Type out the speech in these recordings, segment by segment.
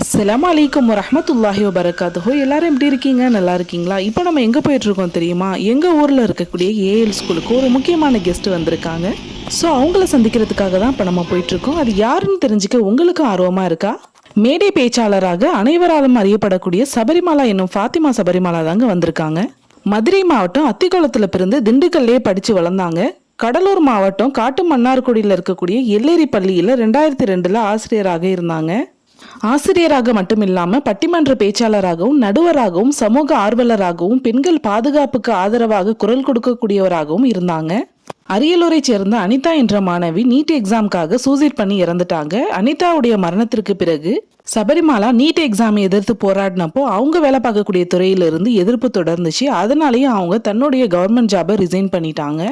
அஸ்லாம் அலைக்கும் வரஹ்மத்துல்லாஹி வபரகாத்துஹு எல்லாரும் எப்படி இருக்கீங்க? நல்லா இருக்கீங்களா? இப்போ நம்ம எங்கே போயிட்டுருக்கோம் தெரியுமா? எங்கள் ஊரில் இருக்கக்கூடிய ஏஎல் ஸ்கூலுக்கு ஒரு முக்கியமான கெஸ்ட் வந்திருக்காங்க. ஸோ அவங்கள சந்திக்கிறதுக்காக தான் இப்போ நம்ம போயிட்டுருக்கோம். அது யாருன்னு தெரிஞ்சுக்க உங்களுக்கும் ஆர்வமாக இருக்கா? மேடை பேச்சாளராக அனைவராலும் அறியப்படக்கூடிய சபரிமலா என்னும் ஃபாத்திமா சபரிமலா தாங்க வந்திருக்காங்க. மதுரை மாவட்டம் அத்திக்குளத்தில் பிறந்து திண்டுக்கல்லே படித்து வளர்ந்தாங்க. கடலூர் மாவட்டம் காட்டு மன்னார்குடியில் இருக்கக்கூடிய எல்லேரி பள்ளியில் ரெண்டாயிரத்தி ரெண்டில் ஆசிரியராக இருந்தாங்க. ஆசிரியராக மட்டுமில்லாமல் பட்டிமன்ற பேச்சாளராகவும் நடுவராகவும் சமூக ஆர்வலராகவும் பெண்கள் பாதுகாப்புக்கு ஆதரவாக குரல் கொடுக்கக்கூடியவராகவும் இருந்தாங்க. அரியலூரை சேர்ந்த அனிதா என்ற மாணவி நீட் எக்ஸாம்க்காக சூசைட் பண்ணி இறந்துட்டாங்க. அனிதாவுடைய மரணத்திற்கு பிறகு சபரிமாலா நீட் எக்ஸாமை எதிர்த்து போராடினப்போ அவங்க வேலை பார்க்கக்கூடிய துறையிலிருந்து எதிர்ப்பு தொடர்ந்துச்சு. அதனாலேயே அவங்க தன்னுடைய கவர்மெண்ட் ஜாபை ரிசைன் பண்ணிட்டாங்க.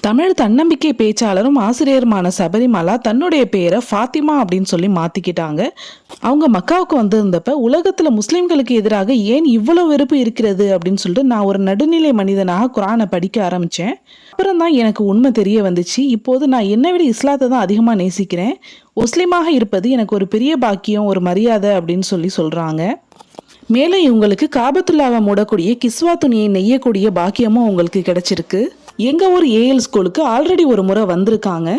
தமிழ் தன்னம்பிக்கை பேச்சாளரும் ஆசிரியருமான சபரிமலா தன்னுடைய பேரை ஃபாத்திமா அப்படின்னு சொல்லி மாத்திக்கிட்டாங்க. அவங்க மக்காவுக்கு வந்திருந்தப்ப உலகத்துல முஸ்லிம்களுக்கு எதிராக ஏன் இவ்வளவு வெறுப்பு இருக்கிறது அப்படின்னு சொல்லிட்டு நான் ஒரு நடுநிலை மனிதனாக குரானை படிக்க ஆரம்பிச்சேன். அப்புறம் தான் எனக்கு உண்மை தெரிய வந்துச்சு. இப்போது நான் என்னை விட இஸ்லாத்தை தான் அதிகமாக நேசிக்கிறேன். முஸ்லீமாக இருப்பது எனக்கு ஒரு பெரிய பாக்கியம் ஒரு மரியாதை அப்படின்னு சொல்லி சொல்றாங்க. மேலே இவங்களுக்கு காபத்துல்லாவை மூடக்கூடிய கிஸ்வா துணியை நெய்யக்கூடிய பாக்கியமும் உங்களுக்கு கிடைச்சிருக்கு. எங்கள் ஊர் ஏஎல் ஸ்கூலுக்கு ஆல்ரெடி ஒரு முறை வந்திருக்காங்க.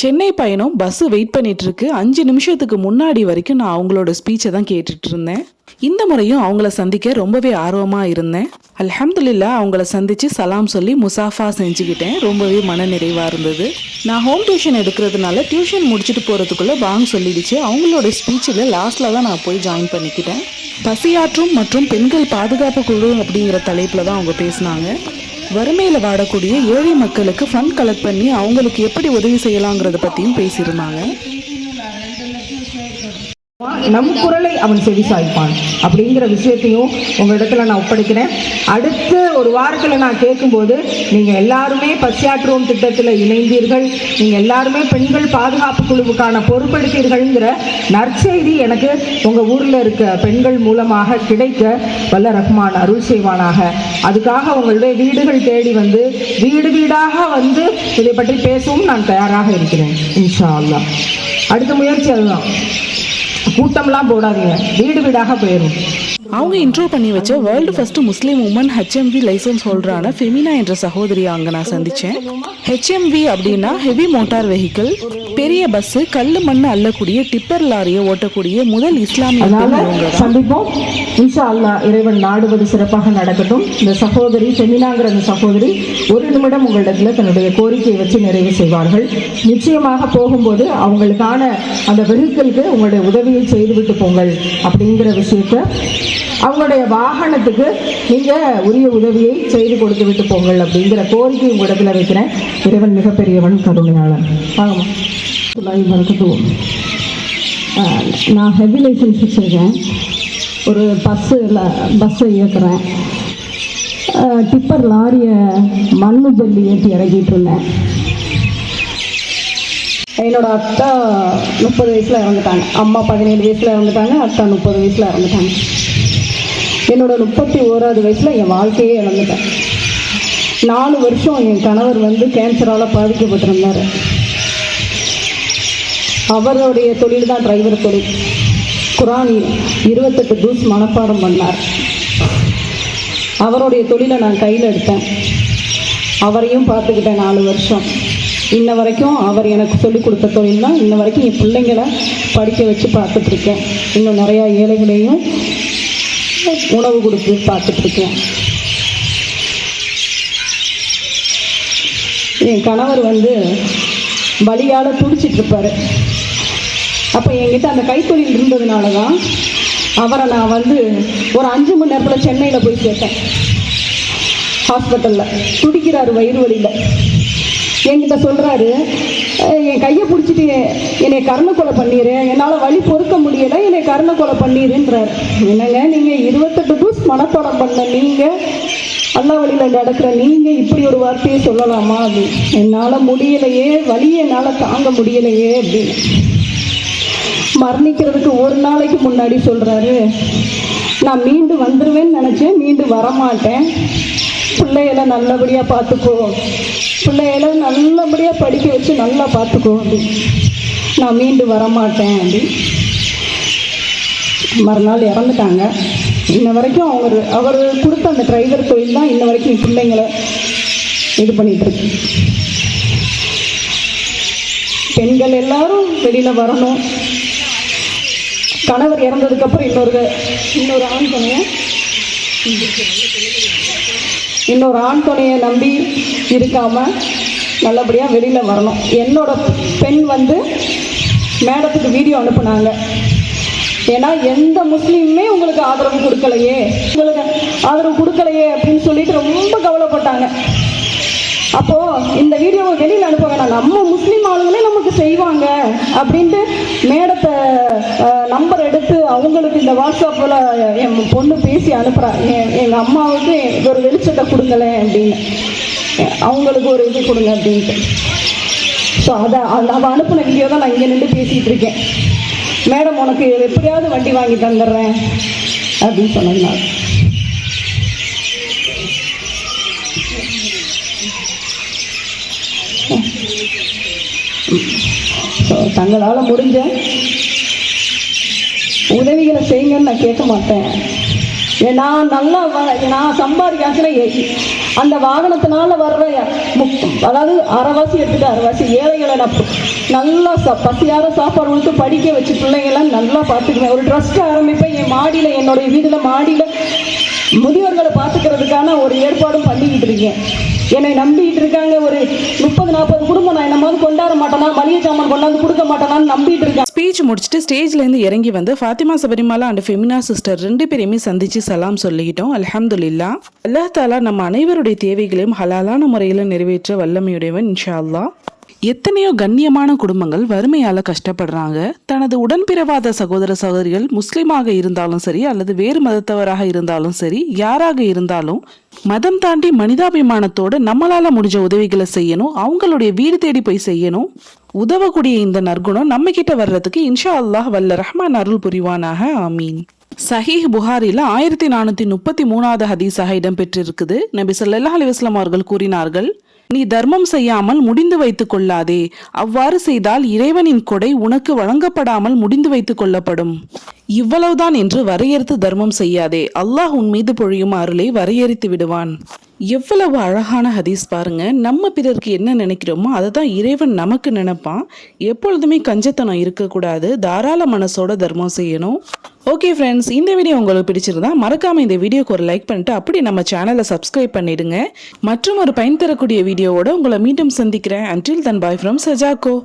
சென்னை பயணம் பஸ்ஸு வெயிட் பண்ணிட்டு இருக்கு அஞ்சு நிமிஷத்துக்கு முன்னாடி வரைக்கும் நான் அவங்களோட ஸ்பீச்சை தான் கேட்டுட்டு இருந்தேன் இந்த முறையும் அவங்கள சந்திக்க ரொம்பவே ஆர்வமாக இருந்தேன். அலமதுல்லா அவங்கள சந்திச்சு சலாம் சொல்லி முசாஃபா செஞ்சுக்கிட்டேன். ரொம்பவே மன நிறைவாக இருந்தது. நான் ஹோம் டியூஷன் எடுக்கிறதுனால டியூஷன் முடிச்சுட்டு போகிறதுக்குள்ளே வாங்க சொல்லிடுச்சு. அவங்களோட ஸ்பீச்சில் லாஸ்ட்டில் தான் நான் போய் ஜாயின் பண்ணிக்கிட்டேன். பசியாற்றும் மற்றும் பெண்கள் பாதுகாப்பு குழு அப்படிங்கிற தலைப்பில் தான் அவங்க பேசினாங்க. வறுமையில் வாடக்கூடிய ஏழை மக்களுக்கு ஃபண்ட் கலெக்ட் பண்ணி அவங்களுக்கு எப்படி உதவி செய்யலாங்கிறத பற்றியும் பேசியிருந்தாங்க. நம் குரலை அவன் செவிசாய்ப்பான். அப்படிங்கிற விஷயத்தையும் உங்கள் இடத்துல நான் ஒப்படைக்கிறேன். அடுத்து ஒரு வாரத்தில் நான் கேட்கும்போது நீங்கள் எல்லாருமே பசியாற்றுவோம் திட்டத்தில் இணைந்தீர்கள். நீங்கள் எல்லாருமே பெண்கள் பாதுகாப்பு குழுவுக்கான பொறுப்பெடுத்தீர்கள்ங்கிற நற்செய்தி எனக்கு உங்கள் ஊரில் இருக்க பெண்கள் மூலமாக கிடைக்க வல்ல ரஹ்மான் அருள் செய்வானாக. அதுக்காக உங்களுடைய வீடுகள் தேடி வந்து வீடு வீடாக வந்து இதை பற்றி பேசவும் நான் தயாராக இருக்கிறேன். இன்ஷா அல்லா அடுத்த முயற்சி அதுதான். கூட்டம்லாம் போடாதீங்க. வீடு வீடாக போயிடும் அவங்க இன்ட்ரோ பண்ணி வச்ச வேர்ல்டு ஃபர்ஸ்ட் முஸ்லீம் உமன் ஹெச்எம்வி லைசன்ஸ் ஹோல்டரான ஃபெமினா என்ற சகோதரியை அங்கே நான் சந்திச்சேன். ஹெச்எம்வி அப்படின்னா ஹெவி மோட்டார் வெஹிக்கிள் பெரிய பஸ் கல்லு மண்ணு அள்ளக்கூடிய டிப்பர் லாரியை ஓட்டக்கூடிய முதல் இஸ்லாமிய சந்திப்போம். இன்ஷா அல்லாஹ் இறைவன் நாடுவது சிறப்பாக நடக்கட்டும். இந்த சகோதரி செமினாங்கிற அந்த சகோதரி ஒரு நிமிடம் உங்களிடத்துல தன்னுடைய கோரிக்கையை வச்சு நிறைவு செய்வார்கள். நிச்சயமாக போகும்போது அவங்களுக்கான அந்த வெஹிக்கிளுக்கு உங்களுடைய உதவியை செய்துவிட்டு போங்கள் அப்படிங்கிற விஷயத்த அவங்களுடைய வாகனத்துக்கு நீங்க உரிய உதவியை செய்து கொடுத்து விட்டு போங்கள் அப்படிங்கிற கோரிக்கை உங்களிடத்துல வைக்கிறேன். இறைவன் மிகப்பெரியவன் கருணையாளன். வாங்கம்மா. வரக்கட்டும் நான் ஹெவி லைசன்ஸ் வச்சுருக்கேன். ஒரு பஸ்ஸில் பஸ்ஸை இயக்குறேன். டிப்பர் லாரியை மண்ணு ஜல்லி ஏற்றி இறக்கிட்டு இருந்தேன். என்னோட அத்தா முப்பது வயசில் இறந்துட்டாங்க. அம்மா பதினேழு வயசில் இறந்துட்டாங்க அத்தா முப்பது வயசில் இறந்துட்டாங்க. என்னோட முப்பத்தி ஓராவது வயசில் என் வாழ்க்கையே இழந்துட்டேன். நாலு வருஷம் என் கணவர் வந்து கேன்சரால் பாதிக்கப்பட்டிருந்தார். அவருடைய தொழில் தான் டிரைவர் தொழில். குரான் இருபத்தெட்டு தூஸ் மனப்பாடம் பண்ணார். அவருடைய தொழிலை நான் கையில் எடுத்தேன். அவரையும் பார்த்துக்கிட்டேன் நாலு வருஷம். இன்ன வரைக்கும் அவர் எனக்கு சொல்லிக் கொடுத்த தொழில் தான் இன்ன வரைக்கும் என் பிள்ளைங்களை படிக்க வச்சு பார்த்துட்ருக்கேன் இன்னும் நிறையா ஏழைகளையும் உணவு கொடுத்து பார்த்துட்ருக்கேன். என் கணவர் வந்து வலியால் துடிச்சிட்டு இருப்பாரு அப்போ என்கிட்ட அந்த கைத்தொழில் இருந்ததுனால தான் அவரை நான் வந்து ஒரு அஞ்சு மணி நேரத்தில் சென்னையில் போய் சேர்த்தேன் ஹாஸ்பிட்டலில் துடிக்கிறாரு வயிறு வழியில் என்கிட்ட சொல்கிறாரு என் கையை பிடிச்சிட்டு என்னை கருணை கொலை பண்ணிடு என்னால் வலி பொறுக்க முடியலை என்னை கருணை கொலை பண்ணிடுன்றார் என்னங்க நீங்கள் இருபத்தெட்டு டூஸ் மனப்பாடம் பண்ண நீங்கள் அல்லா வழியில் நடக்கிற நீங்கள் இப்படி ஒரு வார்த்தையை சொல்லலாமா அது என்னால் முடியலையே வலியை என்னால் தாங்க முடியலையே அப்படின்னு மரணிக்கிறதுக்கு ஒரு நாளைக்கு முன்னாடி சொல்கிறாரு நான் மீண்டு வந்துடுவேன்னு நினச்சேன் மீண்டு வரமாட்டேன். பிள்ளைகளை நல்லபடியாக பார்த்துக்கோ பிள்ளைகளை நல்லபடியாக படிக்க வச்சு நல்லா பார்த்துக்கோ அப்படி. நான் மீண்டு வரமாட்டேன் அப்படி. மறுநாள் இறந்துட்டாங்க. இன்ன வரைக்கும் அவர் அவர் கொடுத்த அந்த டிரைவர் தொழில் தான் இன்ன வரைக்கும் பிள்ளைங்களை இது பண்ணிகிட்ருக்கு பெண்கள் எல்லாரும் வெளியில் வரணும். கணவர் இறந்ததுக்கப்புறம் இன்னொரு இன்னொரு ஆண் பண்ணுவோம் இன்னொரு ஆண் துணையை நம்பி இருக்காம நல்லபடியாக வெளியில் வரணும். என்னோட பெண் வந்து மேடத்துக்கு வீடியோ அனுப்புனாங்க. ஏன்னா எந்த முஸ்லீமுமே உங்களுக்கு ஆதரவு கொடுக்கலையே. உங்களுக்கு ஆதரவு கொடுக்கலையே அப்படின்னு சொல்லிட்டு ரொம்ப கவலைப்பட்டாங்க. அப்போ இந்த வீடியோவை வெளியில் அனுப்ப வேணாம். நம்ம முஸ்லீம் ஆளுங்களே நமக்கு செய்வாங்க அப்படின்ட்டு மேடத்தை நம்பர் எடுத்து அவங்களுக்கு இந்த வாட்ஸ்அப்பில் என் பொண்ணு பேசி அனுப்புகிறா எங்கள் அம்மாவுக்கு ஒரு வெளிச்சத்தை கொடுங்களேன் அப்படின்னு. அவங்களுக்கு ஒரு இது கொடுங்க அப்படின்ட்டு. ஸோ அதை அவள் அனுப்பின வீடியோ தான் நான் இங்கே நின்று பேசிகிட்டு இருக்கேன். மேடம் உனக்கு எப்படியாவது வண்டி வாங்கி தந்துடுறேன் அப்படின்னு சொன்னாங்க. தங்களால் முடிஞ்ச உதவிகளை செய்யுங்கன்னு நான் கேட்க மாட்டேன். ஏ- நான் நல்லா நான் சம்பாதிக்காச்சுன்னா எ- அந்த வாகனத்தினால வர்ற அதாவது அரைவாசி எடுத்துட்டு அரைவாசி ஏழைகளை நான் நல்லா ச பசியார சாப்பாடு கொடுத்து படிக்க வச்சு பிள்ளைங்களாம் நல்லா பார்த்துக்குவேன். ஒரு ட்ரஸ்ட் ஆரம்பிப்பேன். என் மாடியில் என்னுடைய வீட்டில் மாடியில் முதியோர்களை பார்த்துக்கிறதுக்கான ஒரு ஏற்பாடும் பண்ணிக்கிட்டு இருக்கேன். என்னை நம்பிக்கிட்டு இருக்காங்க. ஒரு முப்பது நாற்பது குடும்பம் நான் என்னமாவது கொண்டாட மாட்டேனா? மளிகை சாமான் கொண்டாந்து கொடுக்க மாட்டேனான்னு நம்பிட்டு இருக்காங்க ஸ்பீச் முடிச்சுட்டு ஸ்டேஜ்லேருந்து இறங்கி வந்து ஃபாத்திமா சபரிமாலா அண்ட் ஃபெமினா சிஸ்டர் ரெண்டு பேரையுமே சந்திச்சு சலாம் சொல்லிக்கிட்டோம். அல்ஹம்துலில்லா. அல்லாஹ் தாலா நம்ம அனைவருடைய தேவைகளையும் ஹலாலான முறையில் நிறைவேற்ற வல்லமையுடையவன் இன்ஷா அல்லா எத்தனையோ கண்ணியமான குடும்பங்கள் வறுமையால் கஷ்டப்படுறாங்க. தனது உடன்பிறவாத சகோதர சகோதரிகள் முஸ்லீமாக இருந்தாலும் சரி அல்லது வேறு மதத்தவராக இருந்தாலும் சரி யாராக இருந்தாலும் மதம் தாண்டி மனிதாபிமானத்தோடு நம்மளால முடிஞ்ச உதவிகளை செய்யணும் அவங்களுடைய வீடு தேடி போய் செய்யணும் உதவக்கூடிய இந்த நற்குணம் நம்ம கிட்ட வர்றதுக்கு இன்ஷா அல்லாஹ் வல்ல ரஹ்மான் அருள் புரிவானாக. ஆமீன். சஹீஹ் புகாரில ஆயிரத்தி நானூத்தி முப்பத்தி மூணாவது ஹதீஸாக இடம்பெற்றிருக்குது. நபி ஸல்லல்லாஹு அலைஹி அவர்கள் கூறினார்கள் நீ தர்மம் செய்யாமல் முடிந்து வைத்துக் கொள்ளாதே. அவ்வாறு செய்தால் இறைவனின் கொடை உனக்கு வழங்கப்படாமல் முடிந்து வைத்துக் கொள்ளப்படும். இவ்வளவுதான் என்று வரையறுத்து தர்மம் செய்யாதே. அல்லாஹ் உன் மீது பொழியும் அருளை வரையறுத்து விடுவான். எவ்வளவு அழகான ஹதீஸ் பாருங்க. நம்ம பிறருக்கு என்ன நினைக்கிறோமோ அதை தான் இறைவன் நமக்கு நினைப்பான். எப்பொழுதுமே கஞ்சத்தனம் இருக்கக்கூடாது. தாராள மனசோட தர்மம் செய்யணும். ஓகே ஃப்ரெண்ட்ஸ் இந்த வீடியோ உங்களுக்கு பிடிச்சிருந்தா மறக்காம இந்த வீடியோக்கு ஒரு லைக் பண்ணிட்டு அப்படி நம்ம சேனலை சப்ஸ்கிரைப் பண்ணிடுங்க. மற்றும் ஒரு பயன் தரக்கூடிய வீடியோவோட உங்களை மீண்டும் சந்திக்கிறேன். Until than bye from சஜாக்கோ